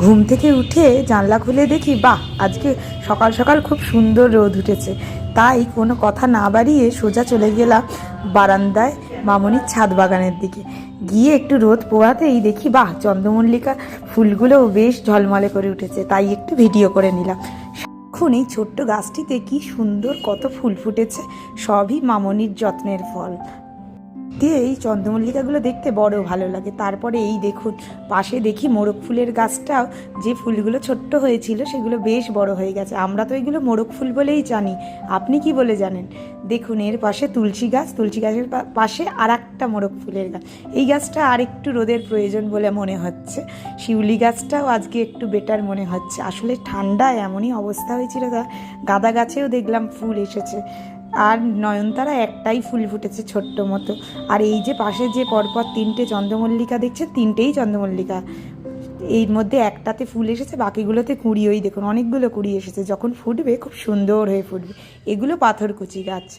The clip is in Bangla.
ঘুম থেকে উঠে জানলা খুলে দেখি, বাহ, আজকে সকাল সকাল খুব সুন্দর রোদ উঠেছে। তাই কোনো কথা না বাড়িয়ে সোজা চলে গেলাম বারান্দায় মামনির ছাদ বাগানের দিকে। গিয়ে একটু রোদ পোয়াতেই দেখি, বাহ চন্দ্রমল্লিকা ফুলগুলোও বেশ ঝলমলে করে উঠেছে, তাই একটু ভিডিও করে নিলাম। এখন এই ছোট্ট গাছটিতে কি সুন্দর কত ফুল ফুটেছে, সবই মামনির যত্নের ফল। দিয়ে এই চন্দ্রমল্লিকাগুলো দেখতে বড় ভালো লাগে। তারপরে এই দেখুন পাশে দেখি মোরগ ফুলের গাছটাও যে ফুলগুলো ছোট্ট হয়েছিল সেগুলো বেশ বড় হয়ে গেছে। আমরা তো এগুলো মোরগ ফুল বলেই জানি। আপনি কি বলে জানেন? দেখুন, এর পাশে তুলসী গাছ, তুলসী গাছের পাশে আর একটা মোরগ ফুলের গাছ। এই গাছটা আর একটু রোদের প্রয়োজন বলে মনে হচ্ছে। শিউলি গাছটাও আজকে একটু বেটার মনে হচ্ছে। আসলে ঠান্ডায় এমনই অবস্থা হয়েছিল গাঁদা গাছেও দেখলাম ফুল এসেছে। আর নয়নতারা একটাই ফুল ফুটেছে ছোট্ট মতো। আর এই যে পাশে যে পরপর তিনটে চন্দ্রমল্লিকা দেখছে, তিনটেই চন্দ্রমল্লিকা। এর মধ্যে একটাতে ফুল এসেছে, বাকিগুলোতে কুড়ি। ওই দেখুন, অনেকগুলো কুড়ি এসেছে। যখন ফুটবে, খুব সুন্দর হয়ে ফুটবে। এগুলো পাথরকুচি গাছ।